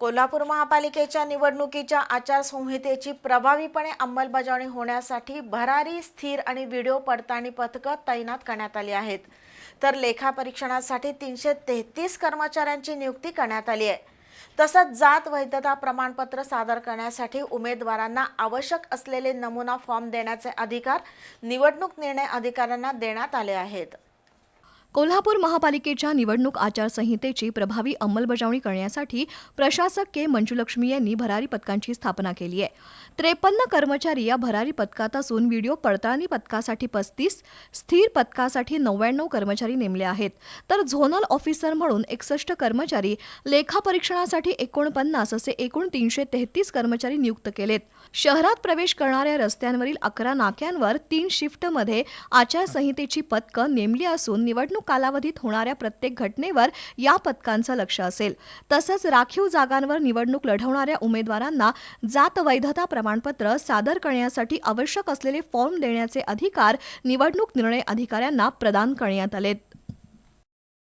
कोल्हापूर महापालिकेच्या निवडणुकीच्या आचारसंहितेची प्रभावीपणे अंमलबजावणी होण्यासाठी भरारी स्थिर आणि व्हिडिओ पडताळणी पथकं तैनात करण्यात आली आहेत. तर लेखापरीक्षणासाठी तीनशे तेहतीस कर्मचाऱ्यांची नियुक्ती करण्यात आली आहे. तसंच जात वैधता प्रमाणपत्र सादर करण्यासाठी उमेदवारांना आवश्यक असलेले नमुना फॉर्म देण्याचे अधिकार निवडणूक निर्णय अधिकाऱ्यांना देण्यात आले आहेत. कोल्हापूर महापालिकेच्या निवडणूक आचारसंहितेची प्रभावी अंमलबजावणी करण्यासाठी प्रशासक के. मंजुलक्ष्मी यांनी भरारी पथकांची स्थापना केली आहे. त्रेपन्न कर्मचारी या भरारी पथकात असून व्हिडिओ पडताळणी पथकासाठी पस्तीस स्थिर पथकासाठी नव्याण्णव कर्मचारी नेमले आहेत. तर झोनल ऑफिसर म्हणून एकसष्ट कर्मचारी लेखापरीक्षणासाठी एकोणपन्नास असे एकूण तीनशे तेहतीस कर्मचारी नियुक्त केलेत. शहरात प्रवेश करणाऱ्या रस्त्यांवरील अकरा नाक्यांवर तीन शिफ्टमध्ये आचारसंहितेची पथकं नेमली असून निवडणूक कालावधीत होणाऱ्या प्रत्येक घटनेवर या पथकांचं लक्ष असेल. तसंच राखीव जागांवर निवडणूक लढवणाऱ्या उमेदवारांना जात वैधता प्रमाणपत्र सादर करण्यासाठी आवश्यक असलेले फॉर्म देण्याचे अधिकार निवडणूक निर्णय अधिकाऱ्यांना प्रदान करण्यात आलेत.